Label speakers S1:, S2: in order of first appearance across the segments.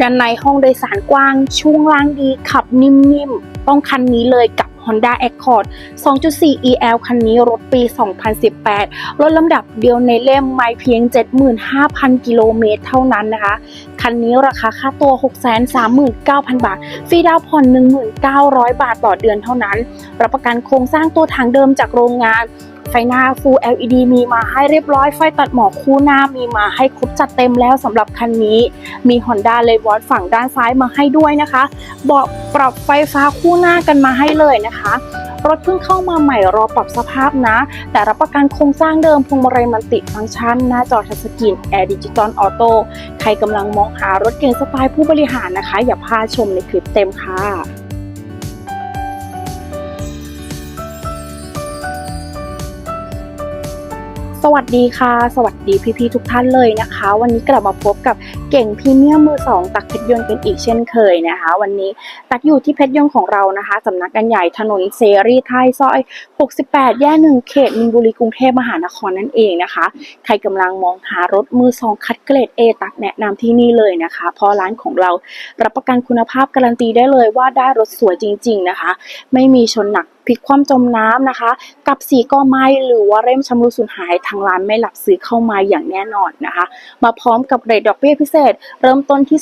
S1: ด้านในห้องโดยสารกว้าง ช่วงล่างดี ขับนิ่มๆ ต้องคันนี้เลยกับ Honda Accord 2.4 EL คันนี้รถปี 2018 รถลำดับเดียวในเล่มไม่เพียง 75,000 กิโลเมตรเท่านั้นนะคะ คันนี้ราคาค่าตัว 639,000 บาท ฟรีดาวผ่อน 1,900 บาทต่อเดือนเท่านั้น รับประกันโครงสร้างตัวถังเดิมจากโรงงาน ไฟหน้า Full LED มีมาให้เรียบร้อย ไฟตัดหมอกคู่หน้ามีมาให้ครบจัดเต็มแล้วสำหรับคันนี้ มี Honda l e v o t ฝั่งด้านซ้ายมาให้ด้วยนะคะเบาะปรับไฟฟ้าคู่หน้ากันมาให้เลยนะคะรถเพิ่งเข้ามาใหม่รอปรับสภาพนะ แต่รับประกันโครงสร้างเดิมพวงมาลัยมันติฟังก์ชัน หน้าจอทัชสกรีนแอร์ดิจิตอลออโต้ใครกำลังมองหารถเก่งสไตล์ผู้บริหารนะคะ อย่าพลาดชมในคลิปเต็มค่ะ วัสดีค่ะ สวัสดีพี่ๆทุกท่านเลยนะคะ วันนี้กลับมาพบกับเก่งพรีเมียมมือสองตักเพชรยนต์กันอีกเช่นเคยนะคะ วันนี้ตักอยู่ที่เพชรยนต์ของเรานะคะสำนักงานใหญ่ถนนเสรีไทยซอย 68 แย่หนึ่งเขตมินบุรีกรุงเทพมหานครนั่นเองนะคะ ใครกำลังมองหารถมือสองคัดเกรด A ตักแนะนำที่นี่เลยนะคะ เพราะร้านของเรารับประกันคุณภาพการันตีได้เลยว่าได้รถสวยจริง ๆนะคะ ไม่มีชนหนัก พลิกคว่ำจมน้ำนะคะ กับสีก็ไหม้หรือว่าเร่มชำรุดสูญหายทางร้านไม่หลับซื้อเข้ามาอย่างแน่นอนนะคะ มาพร้อมกับเรทดอกเบี้ยพิเศษ เริ่มต้นที่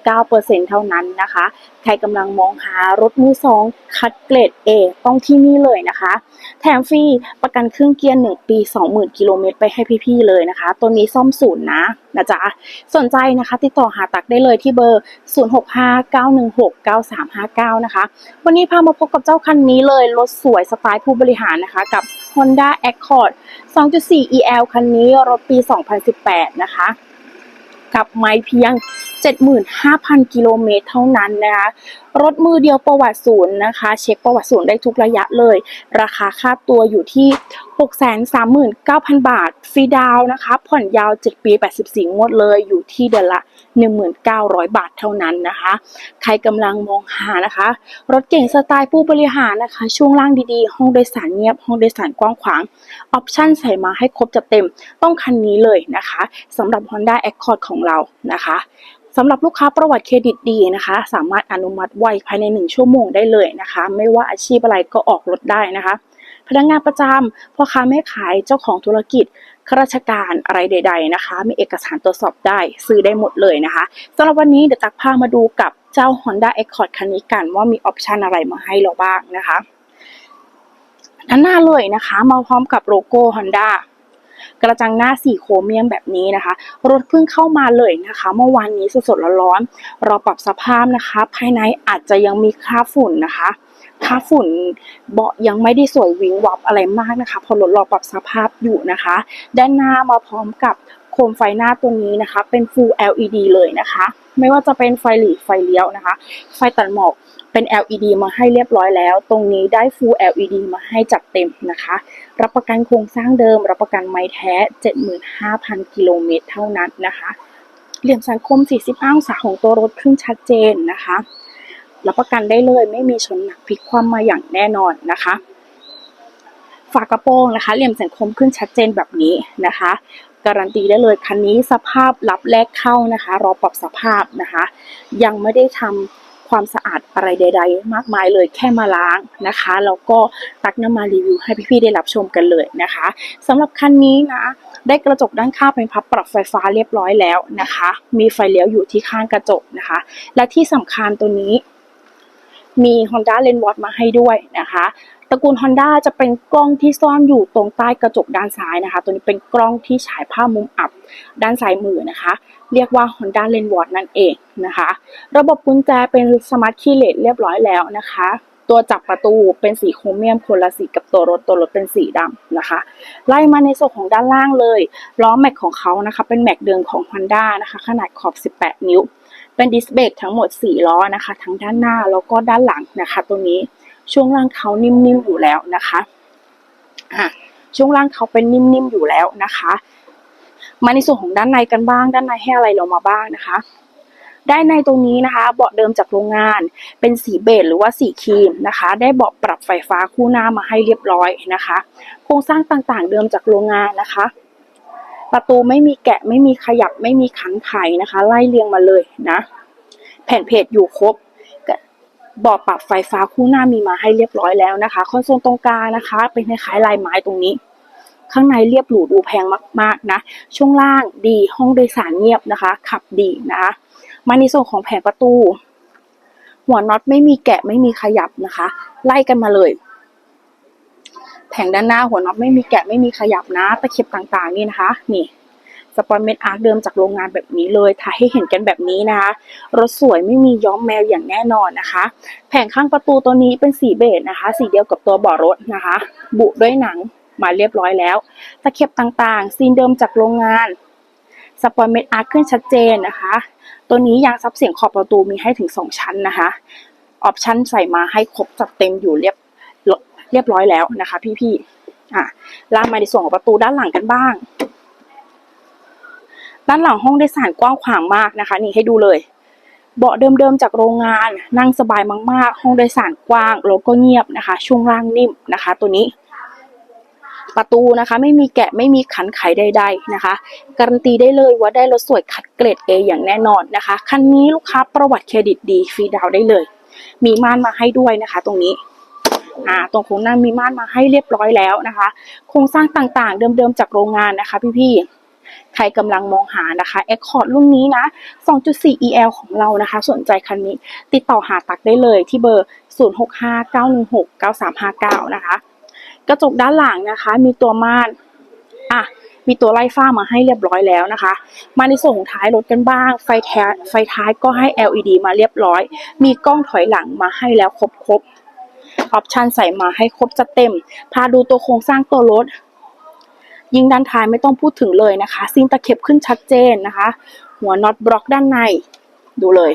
S1: 2.79%เท่านั้นนะคะใครกำลังมองหารถมือสองคัดเกรด A ต้องที่นี่เลยนะคะ แถมฟรีประกันเครื่องเกียร์1ปี 20,000กิโลเมตรไปให้พี่ๆเลยนะคะ ตัวนี้ซ่อมศูนย์นะนะจ๊ะสนใจนะคะ ติดต่อหาตักได้เลยที่เบอร์ 0659169359 นะคะ วันนี้พามาพบกับเจ้าคันนี้เลย รถสวยสไตล์ผู้บริหารนะคะ กับ Honda Accord 2.4 EL คันนี้รถปี 2018 นะคะ กับไม้เพียง 75,000 กิโลเมตรเท่านั้นนะคะรถมือเดียวประวัติศูนย์นะคะ เช็คประวัติศูนย์ได้ทุกระยะเลย ราคาค่าตัวอยู่ที่ 639,000 บาทฟรีดาวนะคะ ผ่อนยาว 7 ปี 84 งวดเลยอยู่ที่เดือนละ 1,900 บาทเท่านั้นนะคะ ใครกำลังมองหานะคะ รถเก่งสไตล์ผู้บริหารนะคะ ช่วงล่างดีๆ ห้องโดยสารเงียบ ห้องโดยสารกว้างขวางออปชั่นใส่มาให้ครบจัดเต็มต้องคันนี้เลยนะคะสำหรับ Honda Accord ของเรานะคะสำหรับลูกค้าประวัติเครดิตดีนะคะ สามารถอนุมัติไวภายใน 1 ชั่วโมงได้เลยนะคะ ไม่ว่าอาชีพอะไรก็ออกรถได้นะคะ พนักงานประจำพ่อค้าแม่ขายเจ้าของธุรกิจข้าราชการอะไรใด ๆนะคะ มีเอกสารตรวจสอบได้ซื้อได้หมดเลยนะคะสำหรับวันนี้เดี๋ยวตักพามาดูกับเจ้า Honda Accord คันนี้กันว่ามีออปชันอะไรมาให้เราบ้างนะคะด้านหน้าเลยนะคะ มาพร้อมกับโลโก้ Honda กระจังหน้าสีโครเมียมแบบนี้นะคะ รถเพิ่งเข้ามาเลยนะคะ เมื่อวานนี้สดๆร้อนๆรอปรับสภาพนะคะ ภายในอาจจะยังมีคราบฝุ่นนะคะคราบฝุ่นเบาะยังไม่ได้สวยวิงวับอะไรมากนะคะ พอรถรอปรับสภาพอยู่นะคะ ด้านหน้ามาพร้อมกับโคมไฟหน้าตัวนี้นะคะ เป็น Full LED เลยนะคะ ไม่ว่าจะเป็นไฟหลีไฟเลี้ยวนะคะ ไฟตัดหมอก เป็น LED มาให้เรียบร้อยแล้ว ตรงนี้ได้ Full LED มาให้จัดเต็มนะคะ รับประกันโครงสร้างเดิม รับประกันไม้แท้ 75,000 กิโลเมตรเท่านั้นนะคะ เหลี่ยมสังคม 45องศาของตัวรถขึ้นชัดเจนนะคะ รับประกันได้เลยไม่มีชนหนักพลิกคว่ำมาอย่างแน่นอนนะคะฝากระโปรงนะคะ เหลี่ยมสังคมขึ้นชัดเจนแบบนี้นะคะ การันตีได้เลยคันนี้สภาพรับแรกเข้านะคะ รอปรับสภาพนะคะ ยังไม่ได้ทำ ความสะอาดอะไรใด ๆ มากมายเลยแค่มาล้างนะคะแล้วก็ตักน้ำมารีวิวให้พี่ๆได้รับชมกันเลยนะคะสำหรับคันนี้นะได้กระจกด้านข้างเป็นพับปรับไฟฟ้าเรียบร้อยแล้วนะคะ มีไฟเลี้ยวอยู่ที่ข้างกระจกนะคะ และที่สำคัญตัวนี้มี Honda l e n w a t มาให้ด้วยนะคะ ตระกูล Honda จะเป็นกล้องที่ซ่อนอยู่ตรงใต้กระจกด้านซ้ายนะคะ ตัวนี้เป็นกล้องที่ฉายภาพมุมอับด้านซ้ายมือนะคะ เรียกว่า Honda l e n w a t นั่นเองนะคะ ระบบกุญแจเป็น Smart Key Led เรียบร้อยแล้วนะคะ ตัวจับประตูเป็นสีโครเมียมคนละสีกับตัวรถตัวรถเป็นสีดำนะคะ ไล่มาในส่วนของด้านล่างเลยล้อแม็กของเขานะคะ เป็นแม็กเดิมของ Honda นะคะ ขนาดขอบ 18 นิ้ว เป็นดิสเบรกทั้งหมด 4 ล้อนะคะ ทั้งด้านหน้าแล้วก็ด้านหลังนะคะ ตัวนี้ ช่วงล่างเขานิ่มๆอยู่แล้วนะคะอะช่วงล่างเขาเป็นนิ่มๆอยู่แล้วนะคะ มาในส่วนของด้านในกันบ้าง ด้านในให้อะไรเรามาบ้างนะคะด้านในตรงนี้นะคะเบาะเดิมจากโรงงานเป็นสีเบจหรือว่าสีครีมนะคะ ได้เบาะปรับไฟฟ้าคู่หน้ามาให้เรียบร้อยนะคะ โครงสร้างต่างๆเดิมจากโรงงานนะคะ ประตูไม่มีแกะไม่มีขยับไม่มีขันไขนะคะ ไล่เรียงมาเลยนะ แผ่นเพจอยู่ครบ บาะปรับไฟฟ้าคู่หน้ามีมาให้เรียบร้อยแล้วนะคะคอนโซลตรงกลางนะคะ เป็นคล้ายๆลายไม้ตรงนี้ ข้างในเรียบหรูดูแพงมากๆนะ ช่วงล่างดีห้องโดยสารเงียบนะคะ ขับดีนะคะมาในส่วนของแผงประตู หัวน็อตไม่มีแกะไม่มีขยับนะคะ ไล่กันมาเลย แผงด้านหน้าหัวน็อตไม่มีแกะไม่มีขยับนะตะเข็บต่างๆนี่นะคะ นี่ สปอนเมดอาร์คเดิมจากโรงงานแบบนี้เลยถ่ายให้เห็นกันแบบนี้นะคะ รถสวยไม่มีย้อมแมวอย่างแน่นอนนะคะ แผงข้างประตูตัวนี้เป็นสีเบจนะคะ สีเดียวกับตัวบาะรถนะคะ บุด้วยหนังมาเรียบร้อยแล้ว ตะเข็บต่างๆ ซีนเดิมจากโรงงานสปอยเมดอาร์ขึ้นชัดเจนนะคะ ตัวนี้ยางซับเสียงขอบประตูมีให้ถึง 2 ชั้นนะคะ ออปชั่นใส่มาให้ครบจัดเต็มอยู่เรียบเรียบร้อยแล้วนะคะ พี่ๆอะลากมาในส่วนของประตูด้านหลังกันบ้าง ด้านหลังห้องโดยสารกว้างขวางมากนะคะ นี่ให้ดูเลย เบาะเดิมๆจากโรงงาน นั่งสบายมากๆ ห้องโดยสารกว้างแล้วก็เงียบนะคะ ช่วงล่างนิ่มนะคะ ตัวนี้ ประตูนะคะ ไม่มีแกะไม่มีขันไขใด ๆนะคะ การันตีได้เลยว่าได้รถสวยคัดเกรด A อย่างแน่นอนนะคะคันนี้ลูกค้าประวัติเครดิตดีฟรีดาวน์ได้เลย มีม่านมาให้ด้วยนะคะ ตรงนี้อ่าตรงโครงหน้ามีม่านมาให้เรียบร้อยแล้วนะคะ โครงสร้างต่างๆ เดิมๆจากโรงงานนะคะ พี่ๆ ใครกำลังมองหานะคะ Accord รุ่นนี้นะ 2.4 EL ของเรานะคะ สนใจคันนี้ ติดต่อหาตักได้เลยที่เบอร์ 0659169359 นะคะ กระจกด้านหลังนะคะ มีตัวม่านอะมีตัวไล่ฟ้ามาให้เรียบร้อยแล้วนะคะ มาในส่วนของท้ายรถกันบ้าง ไฟแท้ไฟท้ายก็ให้ LED มาเรียบร้อย มีกล้องถอยหลังมาให้แล้วครบครบออปชันใส่มาให้ครบจะเต็ม พาดูตัวโครงสร้างตัวรถ ยิงด้านท้ายไม่ต้องพูดถึงเลยนะคะซิงตะเข็บขึ้นชัดเจนนะคะ หัวน็อตบล็อกด้านใน ดูเลย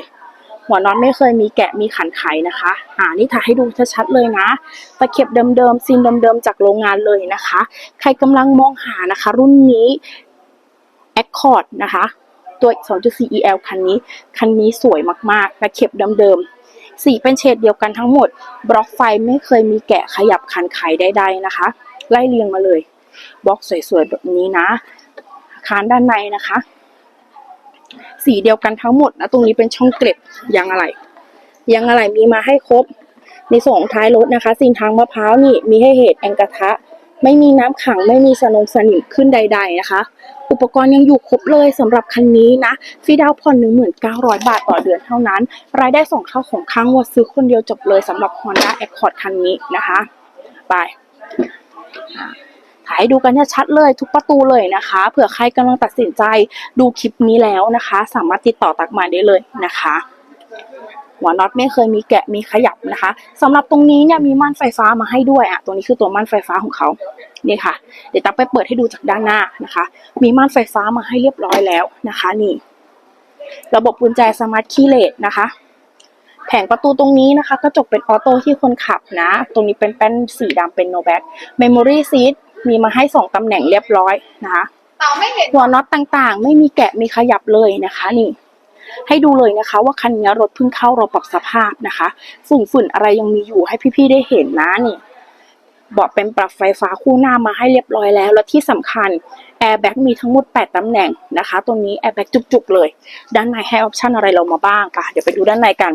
S1: หัวน็อตไม่เคยมีแกะมีขันไขนะคะ อ่านี่ถ่ายให้ดูชัดๆเลยนะตะเข็บเดิมๆซีนเดิมๆจากโรงงานเลยนะคะ ใครกำลังมองหานะคะ รุ่นนี้ Accord นะคะ ตัว 2.4 EL คันนี้ คันนี้สวยมากๆตะเข็บเดิมๆสีเป็นเฉดเดียวกันทั้งหมด บล็อกไฟไม่เคยมีแกะขยับขันไขใดๆนะคะ ไล่เรียงมาเลย บล็อกสวยๆแบบนี้นะคานด้านในนะคะ สีเดียวกันทั้งหมดนะ ตรงนี้เป็นช่องเกล็ดยางอะไรยางอะไรมีมาให้ครบ ในส่วนของท้ายรถนะคะซีนทางมะพร้าวนี่มีให้เหตุแองกระทะ ไม่มีน้ำขังไม่มีสนงสนิมขึ้นใด ๆ นะคะอุปกรณ์ยังอยู่ครบเลยสำหรับคันนี้นะฟรีดาวน์ผ่อน 1,900 บาทต่อเดือนเท่านั้น รายได้ส่งเข้าของค้างวัดซื้อคนเดียวจบเลยสำหรับ Honda Accord คันนี้นะคะ ไป ถ่ายให้ดูกันชัดเลยทุกประตูเลยนะคะ เผื่อใครกำลังตัดสินใจดูคลิปนี้แล้วนะคะ สามารถติดต่อตักมาได้เลยนะคะหัวน็อตไม่เคยมีแกะมีขยับนะคะสำหรับตรงนี้เนี่ยมีม่านไฟฟ้ามาให้ด้วยอะตรงนี้คือตัวม่านไฟฟ้าของเขานี่ค่ะ เดี๋ยวตักไปเปิดให้ดูจากด้านหน้านะคะ มีม่านไฟฟ้ามาให้เรียบร้อยแล้วนะคะนี่ ระบบกุญแจสมาร์ทคีย์เลสนะคะแผงประตูตรงนี้นะคะกระจกเป็นออโต้ที่คนขับนะ ตรงนี้เป็นแป้นสีดำเป็นโนแบ็กเมมโมรี่ซีท มีมาให้สองตำแหน่งเรียบร้อยนะคะ
S2: เต่าไม่เห็น
S1: หัวน็อตต่างๆ ไม่มีแกะมีขยับเลยนะคะนี่ ให้ดูเลยนะคะ ว่าคันนี้รถเพิ่งเข้าเราปรับสภาพนะคะ ฝุ่นฝุ่นๆอะไรยังมีอยู่ให้พี่ๆได้เห็นนะนี่เบาะเป็นปรับไฟฟ้าคู่หน้ามาให้เรียบร้อยแล้ว และที่สำคัญแอร์แบ็กมีทั้งหมด 8ตำแหน่งนะคะตรงนี้แอร์แบ็กจุกๆเลย ด้านในให้ออปชั่นอะไรเรามาบ้างปะเดี๋ยวไปดูด้านในกัน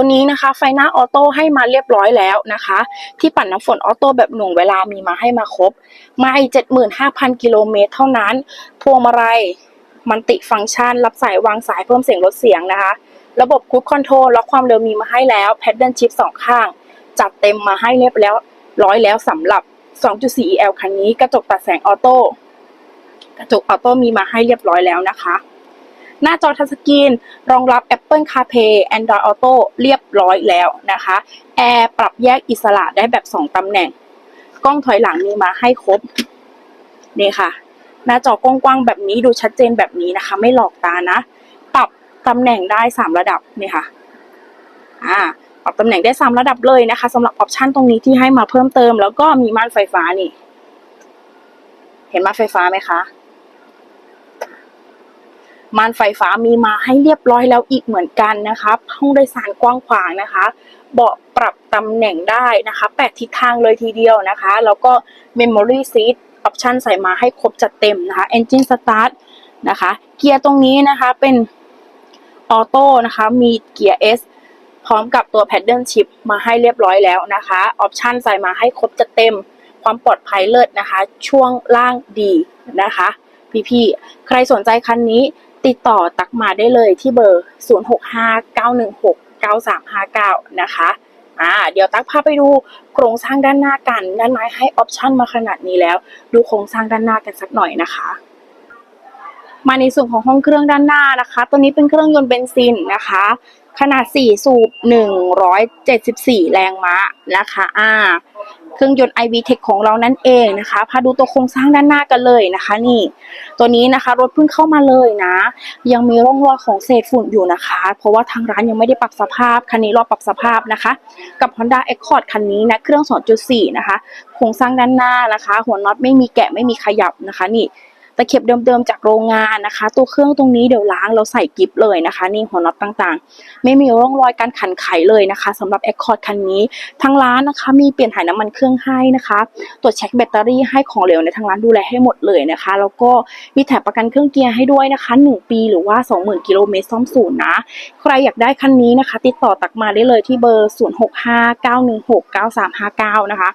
S1: ตัวนี้นะคะไฟหน้าออโต้ให้มาเรียบร้อยแล้วนะคะ ที่ปั่นน้ำฝนออโต้แบบหน่วงเวลามีมาให้มาครบ ไม่75,000 กิโลเมตรเท่านั้น พวงมาลัยมันติฟังก์ชัน รับสายวางสายเพิ่มเสียงลดเสียงนะคะ ระบบคูดคอนโทรลล็อกความเร็วมีมาให้แล้วแพดเดิลชิพสองข้าง จัดเต็มมาให้เรียบแล้วร้อยแล้วสำหรับ 2.4 EL คันนี้กระจกตัดแสงออโต้กระจกออโต้มีมาให้เรียบร้อยแล้วนะคะ หน้าจอทัชสกรีน รองรับ Apple CarPlay Android Auto เรียบร้อยแล้วนะคะแอร์ปรับแยกอิสระได้แบบ 2ตำแหน่ง กล้องถอยหลังมีมาให้ครบนี่ค่ะ หน้าจอกว้างๆแบบนี้ดูชัดเจนแบบนี้นะคะ ไม่หลอกตานะ ปรับตำแหน่งได้ 3 ระดับนี่ค่ะอ่าปรับตำแหน่งได้ 3 ระดับเลยนะคะสำหรับออปชันตรงนี้ที่ให้มาเพิ่มเติม แล้วก็มีม่านไฟฟ้านี่ เห็นม่านไฟฟ้าไหมคะ ม่านไฟฟ้ามีมาให้เรียบร้อยแล้วอีกเหมือนกันนะคะห้องโดยสารกว้างขวางนะคะ เบาะปรับตำแหน่งได้นะคะแปดทิศทางเลยทีเดียวนะคะ แล้วก็ Memory Seat อปชันใส่มาให้ครบจัดเต็มนะคะ Engine Start นะคะ เกียร์ตรงนี้นะคะเป็นออโต้นะคะ มีเกียร์ S พร้อมกับตัว Paddle Shift มาให้เรียบร้อยแล้วนะคะออปชันใส่มาให้ครบจัดเต็มความปลอดภัยเลิศนะคะ ช่วงล่างดีนะคะ พี่ๆ ใครสนใจคันนี้ ติดต่อตักมาได้เลยที่เบอร์ 0659169359 นะคะอ่าเดี๋ยวตักพาไปดูโครงสร้างด้านหน้ากัน ด้านในให้ออปชันมาขนาดนี้แล้ว ดูโครงสร้างด้านหน้ากันสักหน่อยนะคะมาในส่วนของห้องเครื่องด้านหน้านะคะ ตัวนี้เป็นเครื่องยนต์เบนซินนะคะ ขนาด 4 สูบ 174 แรงม้านะคะ อ่า เครื่องยนต์ iVTEC ของเรานั่นเองนะคะพาดูตัวโครงสร้างด้านหน้ากันเลยนะคะ นี่ ตัวนี้นะคะรถเพิ่งเข้ามาเลยนะ ยังมีร่องรอยของเศษฝุ่นอยู่นะคะ เพราะว่าทางร้านยังไม่ได้ปรับสภาพคันนี้รอปรับสภาพนะคะ กับ Honda Accord คันนี้นะเครื่อง 2.4 นะคะโครงสร้างด้านหน้านะคะ หัวน็อตไม่มีแกะไม่มีขยับนะคะ นี่ ตะเข็บเดิมๆจากโรงงานนะคะ ตัวเครื่องตรงนี้เดี๋ยวล้างเราใส่กิฟเลยนะคะ นี่หัวน็อตต่างๆ ไม่มีร่องรอยการขันไขเลยนะคะสำหรับ Accord คันนี้ทางร้านนะคะมีเปลี่ยนถ่ายน้ำมันเครื่องให้นะคะตรวจเช็คแบตเตอรี่ให้ของเหลวในทางร้านดูแลให้หมดเลยนะคะ แล้วก็มีแถบประกันเครื่องเกียร์ให้ด้วยนะคะ 1 ปีหรือว่า 20,000กิโลเมตรซ่อมศูนย์นะใครอยากได้คันนี้นะคะ ติดต่อตักมาได้เลยที่เบอร์ 0659169359 นะคะ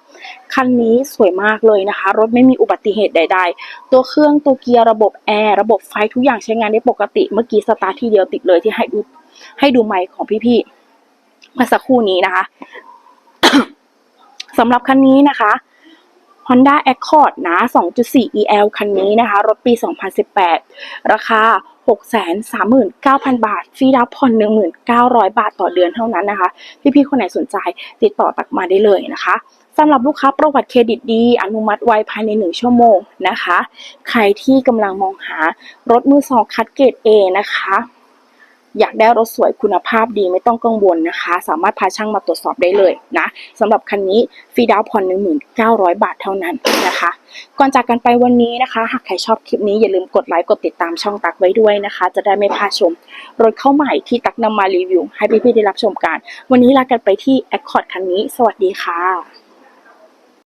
S1: คันนี้สวยมากเลยนะคะ รถไม่มีอุบัติเหตุใด ๆ ตัวเครื่องตัวเกียร์ระบบแอร์ระบบไฟทุกอย่างใช้งานได้ปกติ เมื่อกี้สตาร์ททีเดียวติดเลยที่ให้ดูให้ดูไมค์ของพี่ๆเมื่อสักครู่นี้นะคะสำหรับคันนี้นะคะ Honda Accord นะ 2.4 EL คันนี้นะคะ รถปี 2018 ราคา 639,000 บาท ฟรีดาวน์ผ่อน 1,900 บาทต่อเดือนเท่านั้นนะคะ พี่ๆ คนไหนสนใจติดต่อตักมาได้เลยนะคะสำหรับลูกค้าประวัติเครดิตดี อนุมัติไวภายใน 1 ชั่วโมงนะคะ ใครที่กำลังมองหารถมือสองคัดเกรด A นะคะ อยากได้รถสวยคุณภาพดีไม่ต้องกังวลนะคะ สามารถพาช่างมาตรวจสอบได้เลยนะสำหรับคันนี้ฟรีดาวน์ผ่อน1,900 บาทเท่านั้นนะคะ ก่อนจากกันไปวันนี้นะคะ หากใครชอบคลิปนี้อย่าลืมกดไลค์กดติดตามช่องตักไว้ด้วยนะคะ จะได้ไม่พลาดชมรถเข้าใหม่ที่ตักนำมารีวิว ให้พี่ๆได้รับชมกัน วันนี้ลากันไปที่ Accord คันนี้ สวัสดีค่ะ